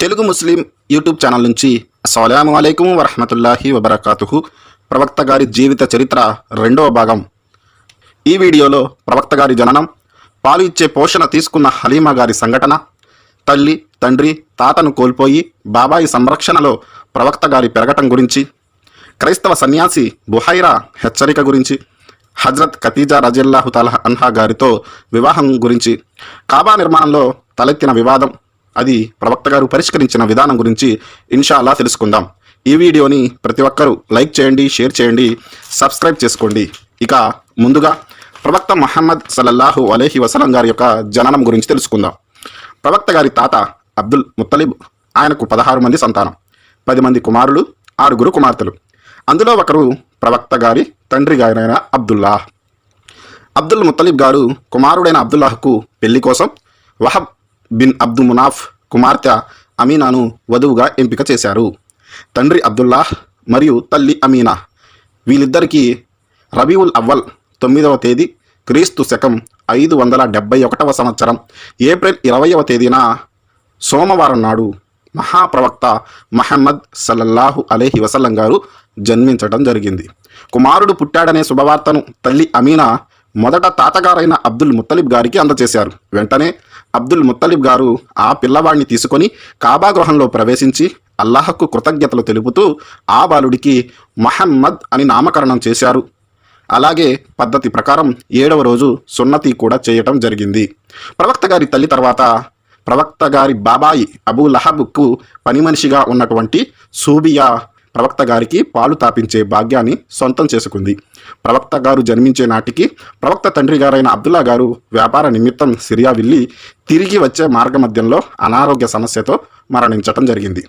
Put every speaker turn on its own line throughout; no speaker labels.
తెలుగు ముస్లిం YouTube channel నుంచి అస్సలం అయికం వరహమతుల్లాహి వబర్కాతుహు. ప్రవక్త గారి జీవిత చరిత్ర రెండవ భాగం. ఈ వీడియోలో ప్రవక్త గారి జననం పాలు ఇచ్చే పోషణ తీసుకున్న హలీమా గారి సంఘటన తల్లి తండ్రి తాతను కోల్పోయి బాబాయి సంరక్షణలో ప్రవక్త గారి పెరగటం గురించి క్రైస్తవ సన్యాసి బుహైరా హెచ్చరిక గురించి హజ్రత్ ఖతీజా రజిల్లాహు తలహ అన్హా గారితో వివాహం గురించి కాబా నిర్మాణంలో తలెత్తిన వివాదం అది ప్రవక్త గారు పరిష్కరించిన విధానం గురించి ఇన్షాల్లా తెలుసుకుందాం. ఈ వీడియోని ప్రతి ఒక్కరూ లైక్ చేయండి షేర్ చేయండి సబ్స్క్రైబ్ చేసుకోండి. ఇక ముందుగా ప్రవక్త మహమ్మద్ సల్లల్లాహు అలేహి వసలం గారి యొక్క జననం గురించి తెలుసుకుందాం. ప్రవక్త గారి తాత అబ్దుల్ ముత్తలిబ్ ఆయనకు పదహారు మంది సంతానం పది మంది కుమారులు ఆరుగురు కుమార్తెలు. అందులో ఒకరు ప్రవక్త గారి తండ్రి గారైన అబ్దుల్లా అబ్దుల్ ముత్తలిబ్ గారు కుమారుడైన అబ్దుల్లాహ్కు పెళ్ళి కోసం వహబ్ బిన్ అబ్దు మునాఫ్ కుమార్తె అమీనాను వధువుగా ఎంపిక చేశారు. తండ్రి అబ్దుల్లాహ్ మరియు తల్లి అమీనా. వీళ్ళిద్దరికీ రబీవుల్ అవ్వల్ తొమ్మిదవ తేదీ క్రీస్తు శకం ఐదు వందల డెబ్బై ఒకటవ సంవత్సరం ఏప్రిల్ ఇరవయవ తేదీన సోమవారం నాడు మహాప్రవక్త మహమ్మద్ సల్లల్లాహు అలీహి వసల్లం గారు జన్మించడం జరిగింది. కుమారుడు పుట్టాడనే శుభవార్తను తల్లి అమీనా మొదట తాతగారైన అబ్దుల్ ముత్తలిబ్ గారికి అందజేశారు. వెంటనే అబ్దుల్ ముత్తలిబ్ గారు ఆ పిల్లవాడిని తీసుకొని కాబా గృహంలో ప్రవేశించి అల్లాహకు కృతజ్ఞతలు తెలుపుతూ ఆ బాలుడికి మహమ్మద్ అని నామకరణం చేశారు. అలాగే పద్ధతి ప్రకారం ఏడవ రోజు సున్నతి కూడా చేయటం జరిగింది. ప్రవక్త గారి తల్లి తర్వాత ప్రవక్త గారి బాబాయి అబూ లహబ్కు పని మనిషిగా ఉన్నటువంటి సూబియా ప్రవక్త గారికి పాలు తాపించే భాగ్యాన్ని సొంతం చేసుకుంది. ప్రవక్త గారు జన్మించే నాటికి ప్రవక్త తండ్రి గారైన అబ్దుల్లా గారు వ్యాపార నిమిత్తం సిరియా వెళ్ళి తిరిగి వచ్చే మార్గమధ్యంలో అనారోగ్య సమస్యతో మరణించటం జరిగింది.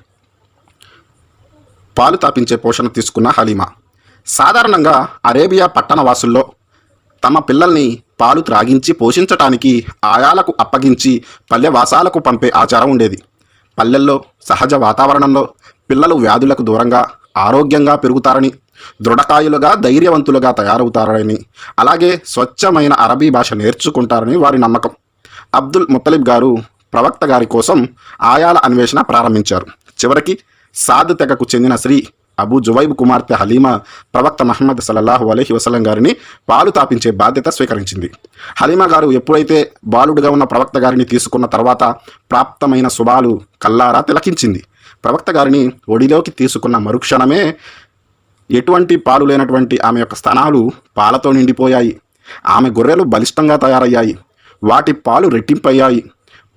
పాలు తాపించే పోషణ తీసుకున్న హలీమా. సాధారణంగా అరేబియా పట్టణవాసుల్లో తమ పిల్లల్ని పాలు త్రాగించి పోషించటానికి ఆయాలకు అప్పగించి పల్లెవాసాలకు పంపే ఆచారం ఉండేది. పల్లెల్లో సహజ వాతావరణంలో పిల్లలు వ్యాధులకు దూరంగా ఆరోగ్యంగా పెరుగుతారని దృఢకాయులుగా ధైర్యవంతులుగా తయారవుతారని అలాగే స్వచ్ఛమైన అరబీ భాష నేర్చుకుంటారని వారి నమ్మకం. అబ్దుల్ ముత్తలిబ్ గారు ప్రవక్త గారి కోసం ఆయాల అన్వేషణ ప్రారంభించారు. చివరికి సాద్ తెగకు చెందిన శ్రీ అబూ జువైబ్ కుమార్తె హలీమా ప్రవక్త మహమ్మద్ సలల్లాహు అలహి వసలం గారిని పాలు తాపించే బాధ్యత స్వీకరించింది. హలీమా గారు ఎప్పుడైతే బాలుడుగా ఉన్న ప్రవక్త గారిని తీసుకున్న తర్వాత ప్రాప్తమైన శుభాలు కల్లారా తిలకించింది. ప్రవక్త గారిని ఒడిలోకి తీసుకున్న మరుక్షణమే ఎటువంటి పాలు లేనటువంటి ఆమె యొక్క స్థానాలు పాలతో నిండిపోయాయి. ఆమె గొర్రెలు బలిష్టంగా తయారయ్యాయి. వాటి పాలు రెట్టింపయ్యాయి.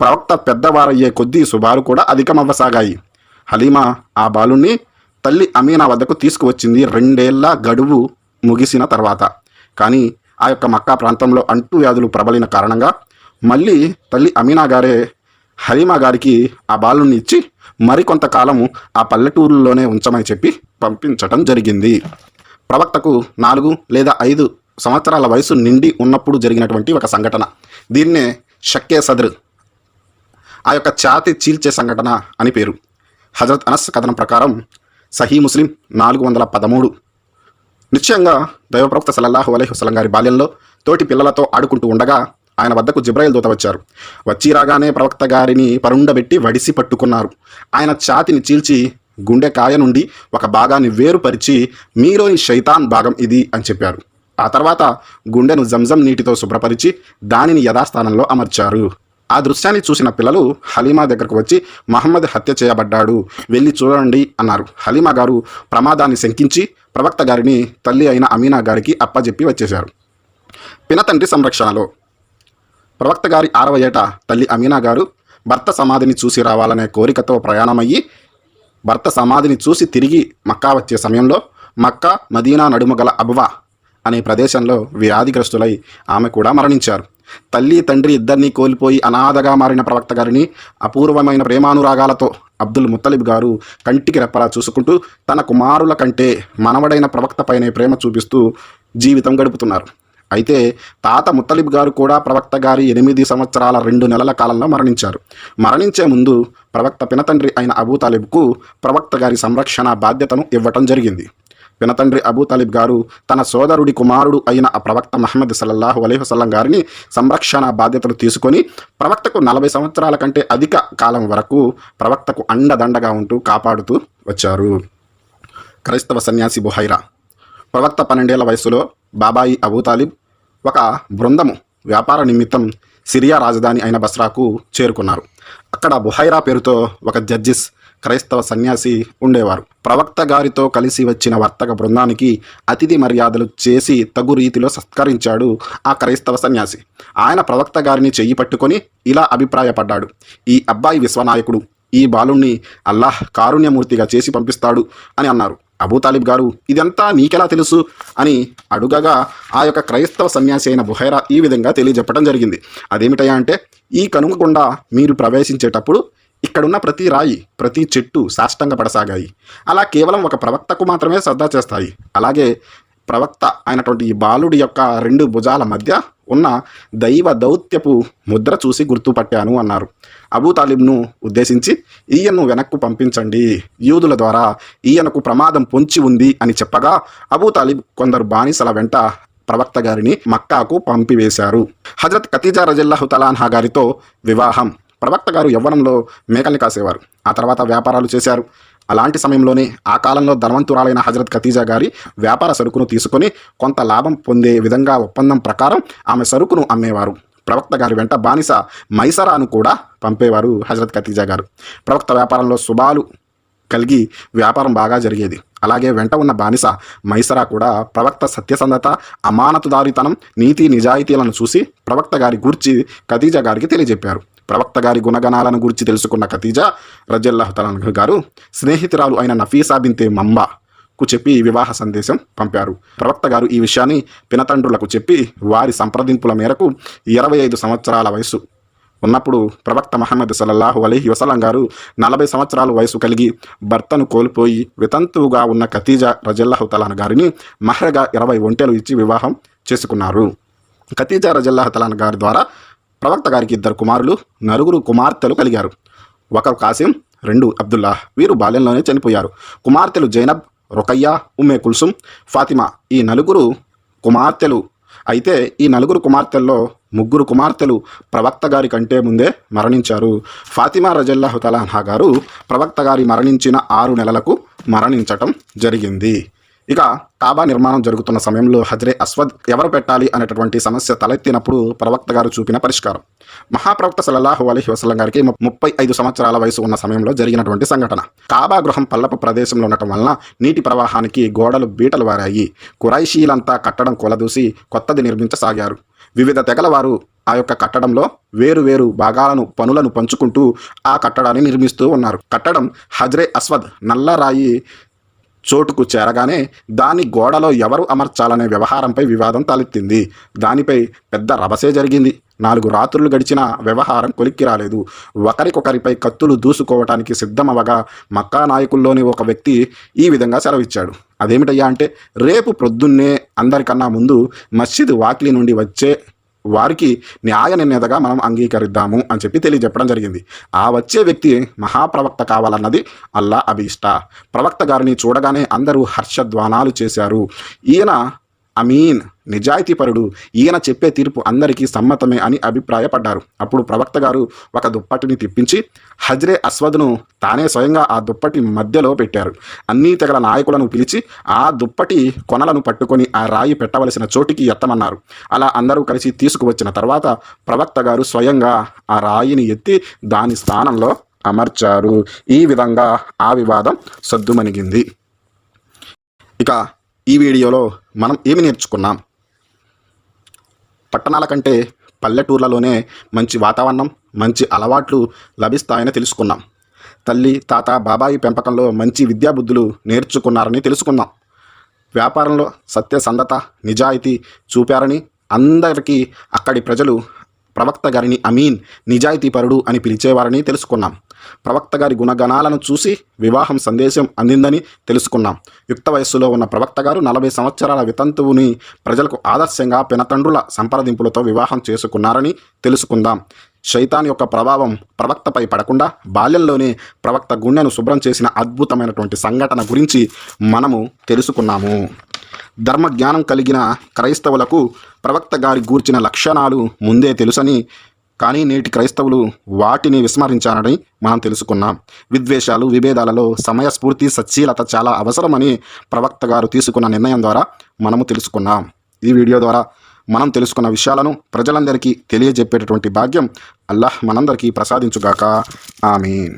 ప్రవక్త పెద్దవారయ్యే కొద్దీ శుభాలు కూడా అధికమవ్వసాగాయి. హలీమా ఆ బాలుణ్ణి తల్లి అమీనా వద్దకు తీసుకువచ్చింది రెండేళ్ళ గడువు ముగిసిన తర్వాత. కానీ ఆ యొక్క మక్కా ప్రాంతంలో అంటువ్యాధులు ప్రబలిన కారణంగా మళ్ళీ తల్లి అమీనా గారే హలీమా గారికి ఆ బాలుని ఇచ్చి మరికొంతకాలము ఆ పల్లెటూరులోనే ఉంచమని చెప్పి పంపించటం జరిగింది. ప్రవక్తకు నాలుగు లేదా ఐదు సంవత్సరాల వయసు నిండి ఉన్నప్పుడు జరిగినటువంటి ఒక సంఘటన. దీన్నే షక్కే సదర్ ఆ యొక్క ఛాతి చీల్చే సంఘటన అని పేరు. హజరత్ అనస్ కథనం ప్రకారం సహీ ముస్లిం నాలుగు వందల పదమూడు. నిశ్చయంగా దైవప్రవక్త సలల్లాహు అలహి వసలం గారి బాల్యంలో తోటి పిల్లలతో ఆడుకుంటూ ఉండగా ఆయన వద్దకు జిబ్రాయిల్ దూత వచ్చారు. వచ్చి రాగానే ప్రవక్త గారిని పరుండబెట్టి వడిసి పట్టుకున్నారు. ఆయన ఛాతిని చీల్చి గుండె కాయ నుండి ఒక భాగాన్ని వేరుపరిచి మీలోని శైతాన్ భాగం ఇది అని చెప్పారు ఆ తర్వాత గుండెను జంజం నీటితో శుభ్రపరిచి దానిని యథాస్థానంలో అమర్చారు. ఆ దృశ్యాన్ని చూసిన పిల్లలు హలీమా దగ్గరకు వచ్చి మహమ్మద్ హత్య చేయబడ్డాడు వెళ్ళి చూడండి అన్నారు. హలీమా గారు ప్రమాదాన్ని శంకించి ప్రవక్త గారిని తల్లి అయిన అమీనా గారికి అప్పజెప్పి వచ్చేశారు. పినతండ్రి సంరక్షణలో ప్రవక్త గారి ఆరవ ఏట తల్లి అమీనా గారు భర్త సమాధిని చూసి రావాలనే కోరికతో ప్రయాణమయ్యి భర్త సమాధిని చూసి తిరిగి మక్కా వచ్చే సమయంలో మక్కా మదీనా నడుమ గల అబ్వా అనే ప్రదేశంలో వ్యాధిగ్రస్తులై ఆమె కూడా మరణించారు. తల్లి తండ్రి ఇద్దరినీ కోల్పోయి అనాథగా మారిన ప్రవక్త గారిని అపూర్వమైన ప్రేమానురాగాలతో అబ్దుల్ ముత్తలిబ్ గారు కంటికి రెప్పలా చూసుకుంటూ తన కుమారుల కంటే మనవడైన ప్రవక్త పైనే ప్రేమ చూపిస్తూ జీవితం గడుపుతున్నారు. అయితే తాత ముత్తలిబ్ గారు కూడా ప్రవక్త గారి ఎనిమిది సంవత్సరాల రెండు నెలల కాలంలో మరణించారు. మరణించే ముందు ప్రవక్త పినతండ్రి అయిన అబూ తాలిబ్కు ప్రవక్త గారి సంరక్షణ బాధ్యతను ఇవ్వటం జరిగింది. పినతండ్రి అబూ తాలిబ్ గారు తన సోదరుడి కుమారుడు అయిన ఆ ప్రవక్త మహమ్మద్ సల్లల్లాహు అలీహసల్లం గారిని సంరక్షణ బాధ్యతలు తీసుకొని ప్రవక్తకు నలభై సంవత్సరాల కంటే అధిక కాలం వరకు ప్రవక్తకు అండదండగా ఉంటూ కాపాడుతూ వచ్చారు. క్రైస్తవ సన్యాసి బుహైరా. ప్రవక్త పన్నెండేళ్ళ వయసులో బాబాయి అబూ తాలిబ్ ఒక బృందము వ్యాపార నిమిత్తం సిరియా రాజధాని అయిన బస్రాకు చేరుకున్నారు. అక్కడ బుహైరా పేరుతో ఒక జడ్జిస్ క్రైస్తవ సన్యాసి ఉండేవారు. ప్రవక్త గారితో కలిసి వచ్చిన వర్తక బృందానికి అతిథి మర్యాదలు చేసి తగు రీతిలో సత్కరించాడు ఆ క్రైస్తవ సన్యాసి. ఆయన ప్రవక్త గారిని చెయ్యి పట్టుకొని ఇలా అభిప్రాయపడ్డాడు. ఈ అబ్బాయి విశ్వనాయకుడు ఈ బాలుణ్ణి అల్లాహ్ కారుణ్యమూర్తిగా చేసి పంపిస్తాడు అని అన్నారు. అబూతాలిబ్ గారు ఇదంతా నీకెలా తెలుసు? అని అడుగగా ఆ యొక్క క్రైస్తవ సన్యాసి అయిన బుహైరా ఈ విధంగా తెలియజెప్పడం జరిగింది. అదేమిటయా అంటే ఈ కనుగుండా మీరు ప్రవేశించేటప్పుడు ఇక్కడున్న ప్రతి రాయి ప్రతి చెట్టు సాష్టంగా పడసాగాయి. అలా కేవలం ఒక ప్రవక్తకు మాత్రమే శ్రద్ధ చేస్తాయి. అలాగే ప్రవక్త అయినటువంటి ఈ బాలుడి యొక్క రెండు భుజాల మధ్య ఉన్న దైవ దౌత్యపు ముద్ర చూసి గుర్తుపట్టాను అన్నారు. అబూ తాలిబ్ను ఉద్దేశించి ఈయన్ను వెనక్కు పంపించండి. యూదుల ద్వారా ఈయనకు ప్రమాదం పొంచి ఉంది అని చెప్పగా అబూ తాలిబ్ కొందరు బానిసల వెంట ప్రవక్త గారిని మక్కాకు పంపివేశారు. హజరత్ ఖతీజా రజిల్లాహు తలాన్హా గారితో వివాహం. ప్రవక్త గారు యవ్వనంలో మేకల్ని కాసేవారు. ఆ తర్వాత వ్యాపారాలు చేశారు. అలాంటి సమయంలోనే ఆ కాలంలో ధనవంతురాలైన హజరత్ ఖతీజా గారి వ్యాపార సరుకును తీసుకొని కొంత లాభం పొందే విధంగా ఒప్పందం ప్రకారం ఆమె సరుకును అమ్మేవారు. ప్రవక్త గారి వెంట బానిస మైసరాను కూడా పంపేవారు హజరత్ ఖతీజా గారు. ప్రవక్త వ్యాపారంలో శుభాలు కలిగి వ్యాపారం బాగా జరిగేది. అలాగే వెంట ఉన్న బానిస మైసరా కూడా ప్రవక్త సత్యసంధత అమానతుదారితనం నీతి నిజాయితీలను చూసి ప్రవక్త గారి గూర్చి ఖతీజా గారికి తెలియజెప్పారు. ప్రవక్త గారి గుణగణాలను గురించి తెలుసుకున్న ఖతీజా రజల్లాహతలాన్ గారు స్నేహితురాలు అయిన నఫీసా బింతే మంబా కు చెప్పి వివాహ సందేశం పంపారు. ప్రవక్త గారు ఈ విషయాన్ని పినతండ్రులకు చెప్పి వారి సంప్రదింపుల మేరకు ఇరవై ఐదు సంవత్సరాల వయసు ఉన్నప్పుడు ప్రవక్త మహమ్మద్ సల్లల్లాహు అలీహి వసలం గారు నలభై సంవత్సరాల వయసు కలిగి భర్తను కోల్పోయి వితంతువుగా ఉన్న ఖతీజా రజల్లాహు తలాన్ గారిని మహ్రగా ఇరవై ఒంటెలు ఇచ్చి వివాహం చేసుకున్నారు. ఖతీజా రజల్లాహు తలాన్ గారి ద్వారా ప్రవక్త గారికి ఇద్దరు కుమారులు నలుగురు కుమార్తెలు కలిగారు. ఒకరు కాసిం రెండు అబ్దుల్లా వీరు బాల్యంలోనే చనిపోయారు. కుమార్తెలు జైనబ్ రుకయ్య ఉమ్మే కుల్సుం ఫాతిమా ఈ నలుగురు కుమార్తెలు. అయితే ఈ నలుగురు కుమార్తెల్లో ముగ్గురు కుమార్తెలు ప్రవక్త గారి కంటే ముందే మరణించారు. ఫాతిమా రజల్లాహు తలాహా గారు ప్రవక్త గారి మరణించిన ఆరు నెలలకు మరణించటం జరిగింది. ఇక కాబా నిర్మాణం జరుగుతున్న సమయంలో హజ్రే అస్వద్ ఎవరు పెట్టాలి అనేటటువంటి సమస్య తలెత్తినప్పుడు ప్రవక్త గారు చూపిన పరిష్కారం. మహాప్రవక్త సల్లల్లాహు అలైహి వసలం గారికి ముప్పై ఐదు సంవత్సరాల వయసు ఉన్న సమయంలో జరిగినటువంటి సంఘటన. కాబా గృహం పల్లపు ప్రదేశంలో ఉండటం వలన నీటి ప్రవాహానికి గోడలు బీటలు వారాయి. కురైషీలంతా కట్టడం కొలదూసి కొత్తది నిర్మించసాగారు. వివిధ తెగల వారు ఆ యొక్క కట్టడంలో వేరు వేరు భాగాలను పనులను పంచుకుంటూ ఆ కట్టడాన్ని నిర్మిస్తూ ఉన్నారు. కట్టడం హజ్రే అస్వద్ నల్లరాయి చోటుకు చేరగానే దాని గోడలో ఎవరు అమర్చాలనే వ్యవహారంపై వివాదం తలెత్తింది. దానిపై పెద్ద రభసే జరిగింది. నాలుగు రాత్రులు గడిచిన వ్యవహారం కొలిక్కి రాలేదు. ఒకరికొకరిపై కత్తులు దూసుకోవటానికి సిద్ధమవగా మక్కా నాయకుల్లోని ఒక వ్యక్తి ఈ విధంగా సెలవిచ్చాడు. అదేమిటయ్యా అంటే రేపు ప్రొద్దున్నే అందరికన్నా ముందు మస్జిద్ వాకిలి నుండి వచ్చే వారికి న్యాయ నిర్ణేతగా మనం అంగీకరిద్దాము అని చెప్పి తెలియజెప్పడం జరిగింది. ఆ వచ్చే వ్యక్తి మహాప్రవక్త కావాలన్నది అల్లా అభీష్ట. ప్రవక్త గారిని చూడగానే అందరూ హర్షధ్వానాలు చేశారు. ఈయన అమీన్ నిజాయితీపరుడు. ఈయన చెప్పే తీర్పు అందరికీ సమ్మతమే అని అభిప్రాయపడ్డారు. అప్పుడు ప్రవక్త గారు ఒక దుప్పటిని తిప్పించి హజ్రే అస్వద్ను తానే స్వయంగా ఆ దుప్పటి మధ్యలో పెట్టారు. అన్ని తెగల నాయకులను పిలిచి ఆ దుప్పటి కొనలను పట్టుకొని ఆ రాయి పెట్టవలసిన చోటికి ఎత్తమన్నారు. అలా అందరూ కలిసి తీసుకువచ్చిన తర్వాత ప్రవక్త గారు స్వయంగా ఆ రాయిని ఎత్తి దాని స్థానంలో అమర్చారు. ఈ విధంగా ఆ వివాదం సద్దుమణిగింది. ఇక ఈ వీడియోలో మనం ఏమి నేర్చుకున్నాం? పట్టణాల కంటే పల్లెటూర్లలోనే మంచి వాతావరణం మంచి అలవాట్లు లభిస్తాయని తెలుసుకున్నాం. తల్లి తాత బాబాయి పెంపకంలో మంచి విద్యాబుద్ధులు నేర్చుకున్నారని తెలుసుకుందాం వ్యాపారంలో సత్యసంధత నిజాయితీ చూపారని అందరికీ అక్కడి ప్రజలు ప్రవక్త గారిని అమీన్ నిజాయితీపరుడు అని పిలిచేవారని తెలుసుకున్నాం. ప్రవక్త గారి గుణగణాలను చూసి వివాహం సందేశం అందిందని తెలుసుకున్నాం. యుక్త వయస్సులో ఉన్న ప్రవక్త గారు నలభై సంవత్సరాల వితంతువుని ప్రజలకు ఆదర్శంగా పినతండ్రుల సంప్రదింపులతో వివాహం చేసుకున్నారని తెలుసుకుందాం. శైతాన్ యొక్క ప్రభావం ప్రవక్తపై పడకుండా బాల్యంలోనే ప్రవక్త గుండెను శుభ్రం చేసిన అద్భుతమైనటువంటి సంఘటన గురించి మనము తెలుసుకున్నాము. ధర్మ జ్ఞానం కలిగిన క్రైస్తవులకు ప్రవక్త గారి గూర్చిన లక్షణాలు ముందే తెలుసని కానీ నేటి క్రైస్తవులు వాటిని విస్మరించారని మనం తెలుసుకున్నాం. విద్వేషాలు విభేదాలలో సమయస్ఫూర్తి సచ్చీలత చాలా అవసరమని ప్రవక్త గారు తీసుకున్న నిర్ణయం ద్వారా మనము తెలుసుకున్నాం. ఈ వీడియో ద్వారా మనం తెలుసుకున్న విషయాలను ప్రజలందరికీ తెలియజెప్పేటటువంటి భాగ్యం అల్లాహ్ మనందరికీ ప్రసాదించుగాక. ఆమె